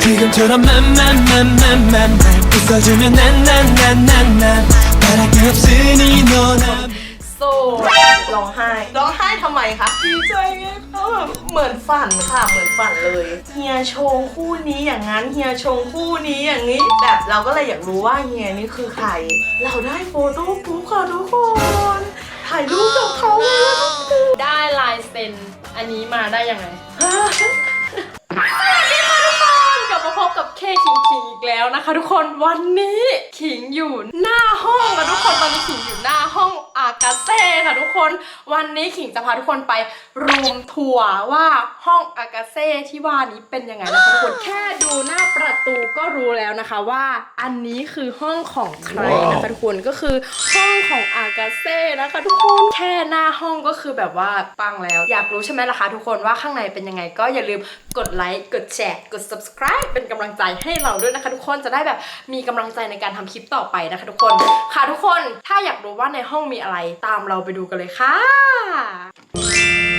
지금처럼 맘맘맘맘맘 웃어주면 난난난난난 바랄 게 없으니 너나 โซ่ร้องไห้ร้องไห้ทำไมคะดีใจไงเขาแบบเหมือนฝันค่ะ เหมือนฝันเลยเฮียชงคู่นี้อย่างนั้นเฮียชงคู่นี้อย่างนี้ แบบเราก็เลยอยากรู้ว่าเฮียนี่คือใคร เราได้โฟโต้บุ๊กค่ะทุกคนถ่ายรูปกับเขาเลย ได้ลายเซ็นอันนี้มาได้ยังไง เคขิงขิงอีกแล้วนะคะ ทุกคนวันนี้ขิงอยู่หน้าห้องค่ะทุกคนตอนนี้ขิงอยู่หน้าห้องอากาเซ่ค่ะทุกคนวันนี้ขิงจะพาทุกคนไปรูมทัวร์ว่าห้องอากาเซ่ที่ว่านี้เป็นยังไงนะคะทุกคนแค่ดูหน้าประตูก็รู้แล้วนะคะว่าอันนี้คือห้องของใครนะคะทุกคนก็คือห้องของอากาเซ่นะคะทุกคนแค่หน้าห้องก็คือแบบว่าปังแล้ว อยากรู้ใช่ไหมล่ะคะทุกคนว่าข้างในเป็นยังไงก็อย่าลืมกดไลค์กดแชร์กด subscribe เป็นกำลังใจให้เราด้วยนะคะ ทุกคนจะได้แบบมีกำลังใจในการทำคลิปต่อไปนะคะ ทุกคนค่ะทุกคนถ้าอยากรู้ว่าในห้องมีอะไรตามเราไปดูกันเลยค่ะ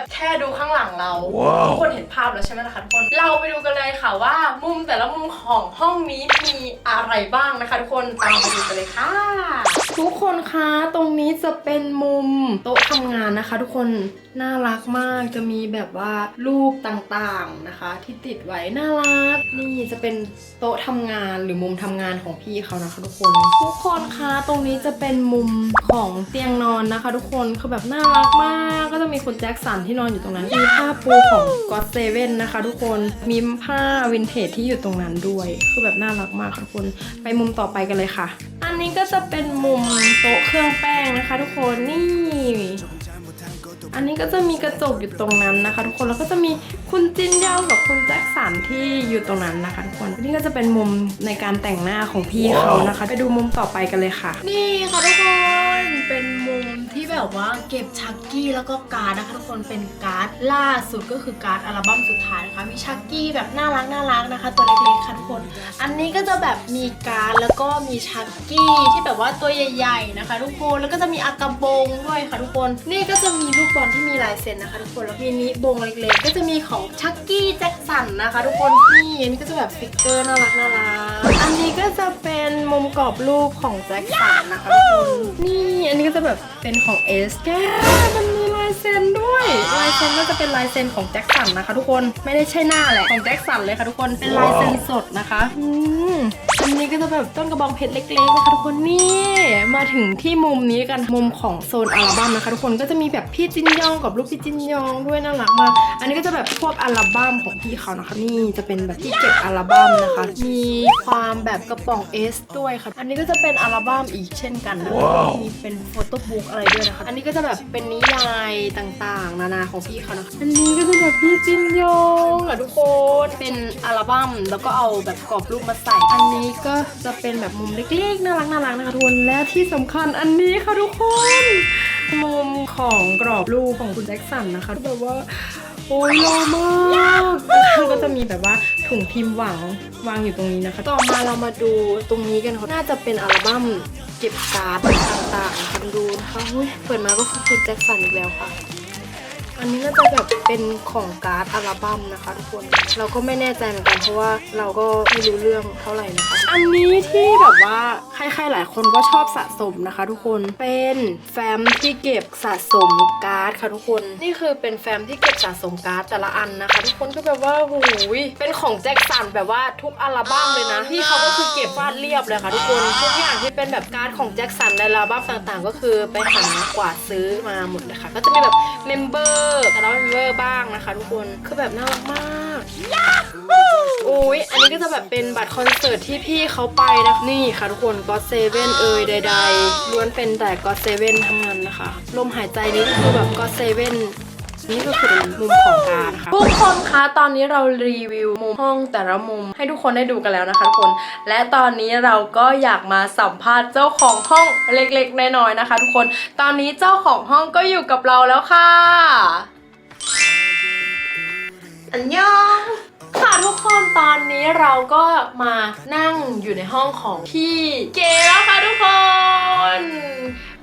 แบบแค่ดูข้างหลังเราทุกคนเห็นภาพแล้วใช่ไหมล่ะคะทุกคนเราไปดูกันเลยค่ะว่า มุมแต่ละมุมของห้องนี้มีอะไรบ้างนะคะทุกคนตามไปดูกันเลยค่ะทุกคนคะ ตรงนี้จะเป็นมุมโต๊ะทำงานนะคะ ทุกคน น่ารักมาก จะมีแบบว่ารูปต่างๆนะคะ ที่ติดไว้ น่ารัก นี่จะเป็นโต๊ะทำงานหรือมุมทำงานของพี่เขานะคะ ทุกคน ทุกคนคะ ตรงนี้จะเป็นมุมของเตียงนอนนะคะ ทุกคน คือแบบน่ารักมาก ก็จะมีคุณแจ็คสันที่นอนอยู่ตรงนั้น มีผ้าปูของ God Seven นะคะ ทุกคน มีผ้าวินเทจที่อยู่ตรงนั้นด้วย คือแบบน่ารักมากค่ะทุกคน ไปมุมต่อไปกันเลยค่ะ อันนี้ก็จะเป็นมุมโต๊ะเครื่องแป้งนะคะ ทุกคนนี่ อันนี้ก็จะมีกระจกอยู่ตรงนั้นนะคะ ทุกคนแล้วก็จะมีคุณจินยากับคุณแจ็คสันที่อยู่ตรงนั้นนะคะทุกคนนี่ก็จะเป็นมุมในการแต่งหน้าของพี่เขานะคะ ไปดูมุมต่อไปกันเลยค่ะ นี่ค่ะทุกคนเป็นมุมที่แบบว่าเก็บชักกี้แล้วก็การ์ดนะคะทุกคนเป็นการ์ดล่าสุดก็คือการ์ดอัลบั้มสุดท้ายนะคะมีชักกี้แบบน่ารักน่ารักนะคะ ตัวเล็กๆค่ะทุกคน อันนี้ก็จะแบบมีการ์ดแล้วก็มีชักกี้ที่แบบว่าตัวใหญ่ๆนะคะ ทุกคนแล้วก็จะมีอากาบงด้วยค่ะทุกคน นี่ก็จะมีลูกบอลที่มีลายเซ็นนะคะ ทุกคนแล้วมีนิบงเล็กๆ ก็จะมีของชักกี้แจ็คสันนะคะ ทุกคนนี่อันนี้ก็จะแบบสติกเกอร์น่ารักน่ารักอันนี้ก็จะเป็นมุมกรอบรูปของแจ็คสันนะคะทุกคนนี่อันนี้ก็จะแบบเป็นของเอสแกมันมีลายเซ็นด้วย ลายเซ็นก็จะเป็นลายเซ็นของแจ็คสันนะคะ ทุกคน ไม่ได้ใช่หน้าแหละ ของแจ็คสันเลยค่ะทุกคน เป็นลายเซ็นสดนะคะ อืม อันนี้ก็จะแบบต้นกระบองเพชรเล็กๆนะคะทุกคนนี่มาถึงที่มุมนี้กันมุมของโซนอัลบั้มนะคะทุกคนก็จะมีแบบพี่จินยองกับลูกพี่จินยองด้วยน่ารักมากอันนี้ก็จะแบบพวกอัลบั้มของพี่เขานะคะนี่จะเป็นแบบที่เก็บอัลบั้มนะคะ มีความแบบกระป๋องเอสด้วยค่ะ อันนี้ก็จะเป็นอัลบั้มอีกเช่นกันนะคะมีเป็นโฟโต้บุ๊กอะไรด้วยนะคะ อันนี้ก็จะแบบเป็นนิยายต่างๆ นานาของพี่เขานะคะอันนี้ก็จะแบบพี่จินยองอะทุกคนเป็นอัลบั้มแล้วก็เอาแบบกรอบรูปมาใส่อันนี้ก็จะเป็นแบบมุมเล็กๆน่ารักน่ารักนะคะทุกคนและที่สำคัญอันนี้ค่ะทุกคน มุมของกรอบรูปของคุณแจ็คสันนะคะแบบว่าโอ้ยหล่อมากก็จะมีแบบว่าถุงพิมพ์หวังวางอยู่ตรงนี้นะคะ ต่อมาเรามาดูตรงนี้กันค่ะ น่าจะเป็นอัลบั้มเก็บการ์ดต่างๆนะคะดูนะคะเปิดมาก็คือคุณแจ็คสันอีกแล้วค่ะ อันนี้น่าจะแบบเป็นของการ์ดอัลบั้มนะคะทุกคน เราก็ไม่แน่ใจเหมือนกันเพราะว่าเราก็ไม่รู้เรื่องเท่าไหร่นะคะ อันนี้ที่แบบว่าใครๆหลายคนก็ชอบสะสมนะคะ ทุกคนเป็นแฟ้มที่เก็บสะสมการ์ดค่ะทุกคน นี่คือเป็นแฟ้มที่เก็บสะสมการ์ดแต่ละอันนะคะ ทุกคนก็แบบว่าหูยเป็นของแจ็คสันแบบว่าทุกอัลบั้มเลยนะพี่เขาก็คือเก็บวาดเรียบเลยค่ะทุกคนทุกอย่างที่เป็นแบบการ์ดของแจ็คสันในอัลบั้มต่างๆ ก็คือไปหากวาดซื้อมาหมดเลยค่ะก็จะมีแบบเมมเบอร์แต่ละเมมเวอร์บ้างนะคะทุกคนคือแบบน่ารักมากโอ้ยอันนี้ก็จะแบบเป็นบัตรคอนเสิร์ตที่พี่เขาไปนะนี่ค่ะทุกคนก็เซเว่นเอ่ยใดๆล้วนเป็นแต่ก็เซเว่นทั้งนั้นนะคะลมหายใจนี้ก็คือแบบก็เซเว่น นี่ก็คือมุมของการค่ะทุกคนคะตอนนี้เรารีวิวมุมห้องแต่ละมุม ให้ทุกคนได้ดูกันแล้วนะคะทุกคน และตอนนี้เราก็อยากมาสัมภาษณ์เจ้าของห้องเล็กๆน้อยๆนะคะ ทุกคน ตอนนี้เจ้าของห้องก็อยู่กับเราแล้วค่ะ อันยองค่ะทุกคนตอนนี้เราก็มานั่งอยู่ในห้องของพี่เก๋แล้วค่ะทุกคน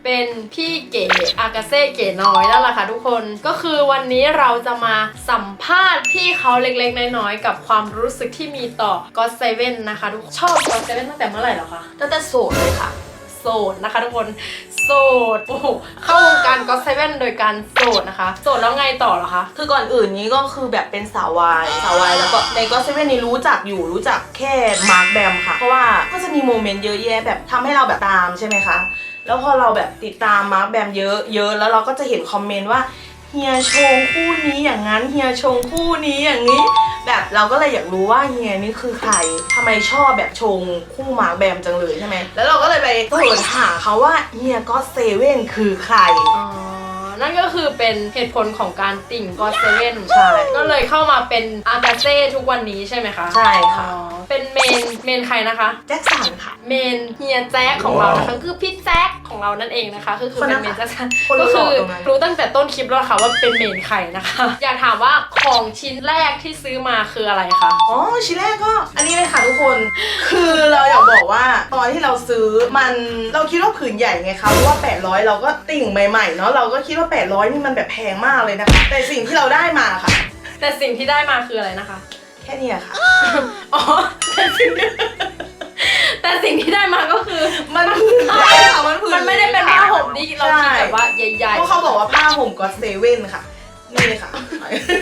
เป็นพี่เก๋อากาเซ่เก๋น้อยนั่นแหละค่ะทุกคนก็คือวันนี้เราจะมาสัมภาษณ์พี่เขาเล็กๆ น้อยๆ กับความรู้สึกที่มีต่อ God Seven นะคะทุกคนชอบ God Seven ตั้งแต่เมื่อไหร่เหรอคะตั้งแต่โสดเลยค่ะโสดนะคะทุกคนโสดโอ้โหเข้าวงการ God Seven โดยการโสดนะคะโสดแล้วไงต่อเหรอคะคือก่อนอื่นนี้ก็คือแบบเป็นสาววายสาววายแล้วก็ในก็เซเว่นนี่รู้จักอยู่รู้จักแค่มาร์คแบมค่ะ เพราะว่าก็จะมีโมเมนต์เยอะแยะแบบทำให้เราแบบตามใช่ไหมคะ แล้วพอเราแบบติดตามมาร์คแบมเยอะเยอะแล้วเราก็จะเห็นคอมเมนต์ว่าเฮียชงคู่นี้อย่างนั้นเฮียชงคู่นี้อย่างนี้ แบบเราก็เลยอยากรู้ว่าเฮียนี่คือใครทำไมชอบแบบชงคู่มาร์คแบมจังเลยใช่ไหมแล้วเราก็เลยไปเสิร์ชหาเขาว่าเฮียก็เซเว่นคือใคร นั่นก็คือเป็นเหตุผลของการติ่ง God Seven ใช่ ก็เลยเข้ามาเป็นอากาเซ่ทุกวันนี้ใช่ไหมคะใช่ค่ะ อ๋อเป็นเมนเมนใครนะคะ แจ็คสันค่ะ เมนเฮียแจ็คของเรานะคะคือพี่แจ็คของเรานั่นเองนะคะ คือคือคนเป็นั้นนเมนแจ็คสันคนก็รู้คือตรงนั้น รู้ตั้งแต่ต้นคลิปแล้วค่ะว่าเป็นเมนใครนะคะ อยากถามว่าของชิ้นแรกที่ซื้อมาคืออะไรคะอ๋อชิ้นแรกก็อันนี้เลยค่ะทุกคน คือเราอยากบอกว่าตอนที่เราซื้อมันเราคิดว่าผืนใหญ่ไงคะเพราะว่า 800 เราก็ติ่งใหม่ๆเนาะเราก็คิดว่า800นี่มันแบบแพงมากเลยนะคะ แต่สิ่งที่เราได้มาค่ะ แต่สิ่งที่ได้มาคืออะไรนะคะ แค่เนี้ยค่ะ อ๋อแต่สิ่งแต่สิ่งที่ได้มาก็คือ มันผืนใหญ่ค่ะมันผืนมันไม่ได้เป็นผ้าห่มที่เราคิดแบบว่าใหญ่เพราะเขาบอกว่าผ้าห่มก็เซเว่นค่ะ นี่ค่ะ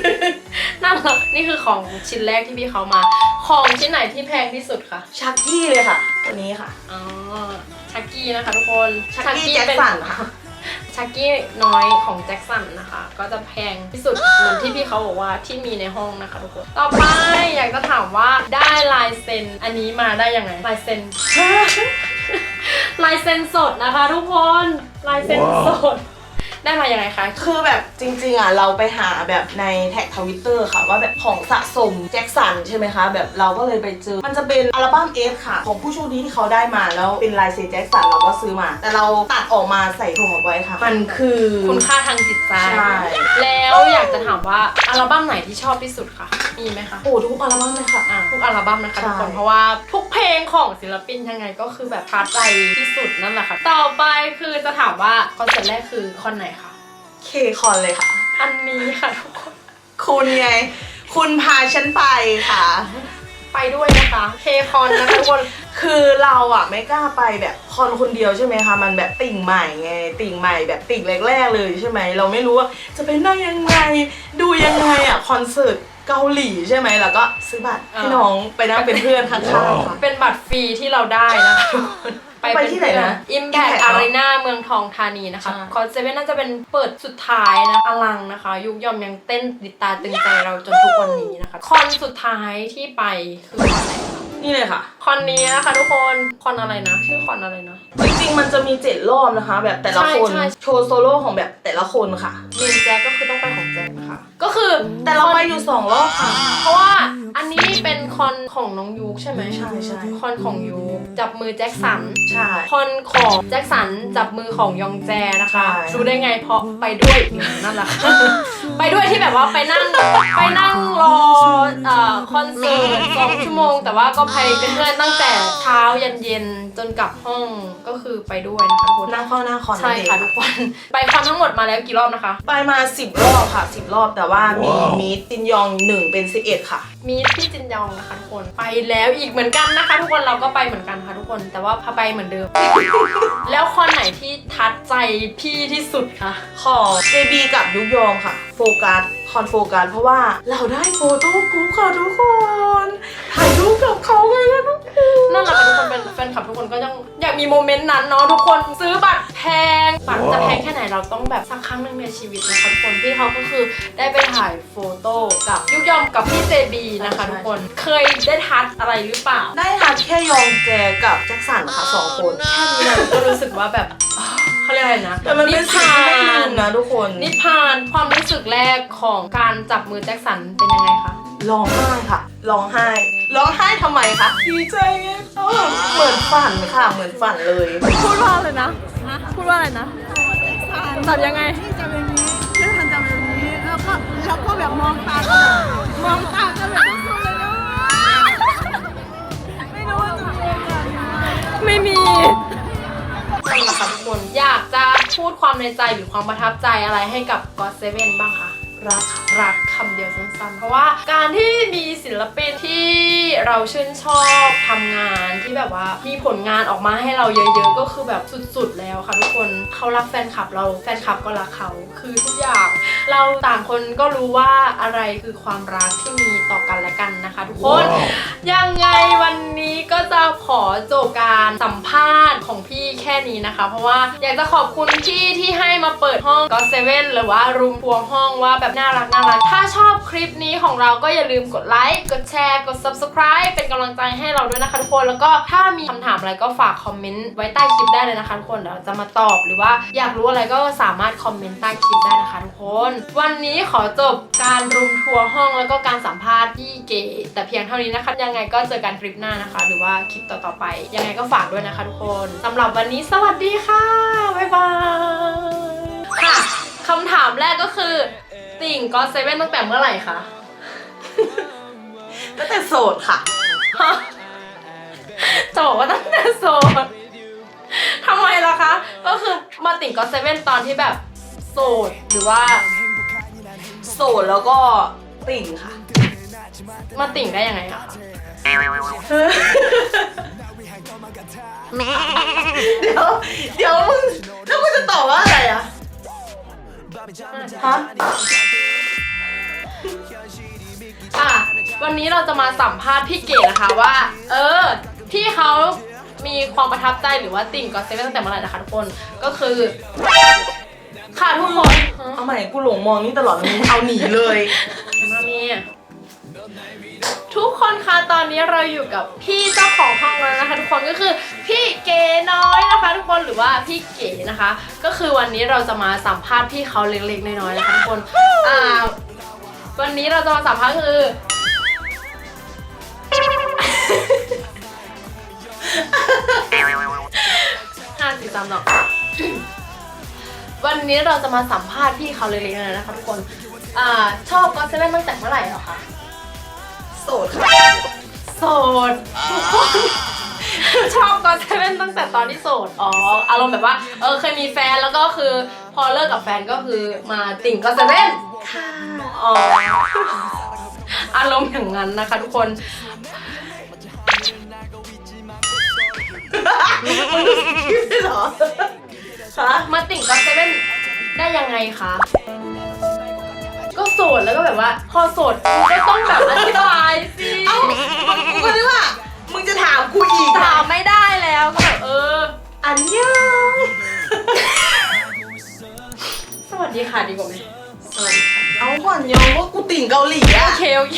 ๆน่ารักนี่คือของชิ้นแรกที่พี่เขามา ของชิ้นไหนที่แพงที่สุดคะชักกี้เลยค่ะตัวนี้ค่ะ อ๋อ ชักกี้นะคะทุกคน ชักกี้แจ็คสันค่ะ ชักกี้น้อยของแจ็คสันนะคะ ก็จะแพงที่สุดเหมือนที่พี่เขาบอกว่าที่มีในห้องนะคะทุกคน ต่อไปอยากจะถามว่าได้ลายเซ็นอันนี้มาได้ยังไงลายเซ็น ลายเซ็นสดนะคะทุกคนลายเซ็นสด ได้มายังไงคะ คือแบบจริงๆอะเราไปหาแบบในแท็กทวิตเตอร์ค่ะว่าแบบของสะสมแจ็คสันใช่ไหมคะ แบบเราก็เลยไปเจอ มันจะเป็นอัลบั้มเอสค่ะ ของผู้โชคดีที่เขาได้มาแล้วเป็นลายเซ็นแจ็คสันเราก็ซื้อมา แต่เราตัดออกมาใส่ถุงเอาไว้ค่ะ มันคือคุณค่าทางจิตใจ ใช่ แล้วอยากจะถามว่าอัลบั้มไหนที่ชอบที่สุดคะมีไหมคะโอ้ทุกอัลบั้มเลยค่ะ อะทุกอัลบั้มนะคะใช่ทุกคนเพราะว่าทุกเพลงของศิลปินยังไงก็คือแบบท้าใจที่สุดนั่นแหละค่ะ ต่อไปคือจะถามว่าคอนเสิร์ตแรกคือคอนไหนคะ เคคอนเลยค่ะ อันนี้ค่ะทุกคน คุณไง คุณพาฉันไปค่ะ ไปด้วยนะคะเคคอนนะคะทุกคน คือเราอะไม่กล้าไปแบบคอนคนเดียวใช่ไหมคะ มันแบบติ่งใหม่ไง ติ่งใหม่แบบติ่งแรกๆเลยใช่ไหม เราไม่รู้ว่าจะไปนั่งยังไง ดูยังไงอะคอนเสิร์ตเกาหลีใช่ไหมแล้วก็ซื้อบัตรให้น้องไปนั่งเป็นเพื่อนข้างๆค่ะ เป็นบัตรฟรีที่เราได้นะคะทุกคน ไปที่ไหนนะอิมแพค Impact อาเนอะรีนาเมืองทองธานีนะคะใช่ คอนเซเว่นน่าจะเป็นเปิดสุดท้ายนะอลังนะคะ ยุคยอมยังเต้นติดตาตึงใจเราจนทุกวันนี้นะคะคอนสุดท้ายที่ไปคือคอนไหนคะนี่เลยค่ะ คอนนี้นะคะทุกคนคอนอะไรนะ ชื่อคอนอะไรนะ จริงๆ มันจะมีเจ็ดรอบนะคะ แบบแต่ละคน ใช่ใช่ โชว์โซโล่ของแบบแต่ละคนค่ะเมนแจ็คก็คือต้องไปของแจ็คนะคะก็คือแต่เราไปอยู่สองรอบค่ะ เพราะว่าอันนี้เป็นคอนของน้องยูคใช่ไหมใช่ใช่ คอนของยูคจับมือแจ็คสัน ใช่ คอนของแจ็คสันจับมือของยองแจนะคะ ใช่ รู้ได้ไงเพราะไปด้วยนั่นแหละค่ะ ไปด้วยที่แบบว่าไปนั่งไปนั่งรอเอ่อคอนเสิร์ตสองชั่วโมง แต่ว่าก็ไปเป็นเพื่อนตั้งแต่เช้ายันเย็นจนกลับห้องก็คือไปด้วยนะคะทุกคนนั่งเข้าหน้าคอนใช่นั่นเองค่ะทุกคนไปคอนทั้งหมดมาแล้วกี่รอบนะคะ ไปมาสิบรอบค่ะสิบรอบแต่ว่ามีมีตินยองหนึ่งเป็นสิบเอ็ดค่ะ มีพี่จินยองนะคะทุกคนไปแล้วอีกเหมือนกันนะคะ ทุกคนเราก็ไปเหมือนกันค่ะทุกคน แต่ว่าพาไปเหมือนเดิม แล้วคอนไหนที่ทัดใจพี่ที่สุดคะของ JB กับยุกยองค่ะ โฟกัส คอนโฟกัสเพราะว่าเราได้โฟโต้กรุ๊ปค่ะทุกคนถ่ายรูปกับเขาไงแล้วทุกนั่นแหละค่ะทุกคนเป็นแฟนคลับทุกคนก็ยังอยากมีโมเมนต์นั้นเนาะทุกคนซื้อบัตรแพงบัตรจะแพงแค่ไหนเราต้องแบบสักครั้งหนึ่งในชีวิตนะคะทุกคนพี่เขาก็คือได้ไปถ่ายโฟโต้กับยุกยอมกับพี่เจบีนะคะทุกคนเคยได้ทัชอะไรหรือเปล่า ได้ทักแค่ยองแจกับแจ็คสันค่ะสองคนแค่นี้เราก็รู้สึกว่าแบบอ้าว เขาเรียกอะไรนะแต่มันเป็นสิ่งที่ไม่ลืมนะทุกคนนิพานความรู้สึกแรกของการจับมือแจ็คสันเป็นยังไงคะ ร้องไห้ค่ะร้องไห้ร้องไห้ทำไมคะดีใจไงเขาแบบเหมือนฝันค่ะ เหมือนฝันเลย พูดว่าอะไรนะ พูดว่าอะไรนะจับยังไงจับแบบนี้เลือกทันจับแบบนี้ แล้วก็แล้วก็แบบมองตากันแบบมองตากันแบบทุกคนเลยนะไม่รู้ว่าจะมีอะไรไหมไม่ มีนั่นแหละคะทุกคน อยากจะพูดความในใจหรือความประทับใจอะไรให้กับ God Seven บ้างคะรักรักคำเดียวสั้นๆ เพราะว่าการที่มีศิลปินที่ เราชื่นชอบทำงานที่แบบว่ามีผลงานออกมาให้เราเยอะๆ ก็คือแบบสุดๆแล้วค่ะทุกคนเขารักแฟนคลับเราแฟนคลับก็รักเขาคือทุกอย่าง เราต่างคนก็รู้ว่าอะไรคือความรักที่มีต่อกันและกันนะคะ ทุกคน ยังไงวันนี้ก็จะขอจบการสัมภาษณ์ของพี่แค่นี้นะคะ เพราะว่าอยากจะขอบคุณพี่ที่ให้มาเปิดห้อง God Seven หรือว่ารูมพวงห้องว่าแบบน่ารักน่ารักถ้าชอบคลิปนี้ของเราก็อย่าลืมกดไลค์กดแชร์กด subscribe เป็นกำลังใจให้เราด้วยนะคะทุกคน แล้วก็ถ้ามีคำถามอะไรก็ฝากคอมเมนต์ไว้ใต้คลิปได้เลยนะคะทุกคน เดี๋ยวจะมาตอบหรือว่าอยากรู้อะไรก็สามารถคอมเมนต์ใต้คลิปได้นะคะทุกคน วันนี้ขอจบการรุมทัวร์ห้องแล้วก็การสัมภาษณ์ที่เก๋แต่เพียงเท่านี้นะคะ ยังไงก็เจอกันคลิปหน้านะคะ หรือว่าคลิปต่อๆไป ยังไงก็ฝากด้วยนะคะทุกคนสำหรับวันนี้สวัสดีค่ะบ๊ายบายค่ะคำถามแรกก็คือติ่งก็เซเว่นตั้งแต่เมื่อไหร่คะ ตั้งแต่โสดค่ะฮะจะบอกว่าตั้งแต่โสดทำไมล่ะคะ ก็คือมาติ่งก็เซเว่นตอนที่แบบโสดหรือว่า โสดแล้วก็ติ่งค่ะ มาติ่งได้ยังไงอะคะเดี๋ยวเดี๋ยวมึงแล้วมึงจะตอบว่าอะไรอะฮะ วันนี้เราจะมาสัมภาษณ์พี่เก๋นะคะว่า เออพี่เขามีความประทับใจหรือว่าติ่งก็เซเว่นตั้งแต่เมื่อไหร่นะคะทุกคนก็คือค่ะทุกคนเอาใหม่กูหลงมองนี่ตลอดเลยมึงเอาหนีเลยมาเมียทุกคนคะตอนนี้เราอยู่กับพี่เจ้าของห้องแล้วนะคะ ทุกคนก็คือพี่เก๋น้อยนะคะทุกคนหรือว่าพี่เก๋นะคะ ก็คือวันนี้เราจะมาสัมภาษณ์พี่เขาเล็กๆน้อยๆนะคะทุกคนอ่าวันนี้เราจะมาสัมภาษณ์คือ ห้าสี่สามสองวันนี้เราจะมาสัมภาษณ์พี่เขาเล็กๆน้อยๆนะคะทุกคนอ่าชอบก็เซเว่นตั้งแต่เมื่อไหร่เหรอคะโสดค่ะโสดทุกคนชอบก็เซเว่นตั้งแต่ตอนที่โสดอ๋ออารมณ์แบบว่า เออเคยมีแฟนแล้วก็คือ พอเลิกกับแฟนก็คือมาติ่งก็เซเว่นค่ะอ๋ออารมณ์อย่างนั้นนะคะทุกคน คิดได้เหรอฮะมาติ่งก็เซเว่นได้ยังไงคะ ก็โสดแล้วก็แบบว่า พอโสดก็ต้องแบบอธิบายสิเอ้ากูก็นึกว่า มึงจะถามกูอีกถามไม่ได้แล้วก็แบบเออ อันยัง สวัสดีค่ะดีกว่าไหมสวัสดีค่ะเอาก่อนยองว่ากูติ่งเกาหลีอะโอเคโอเค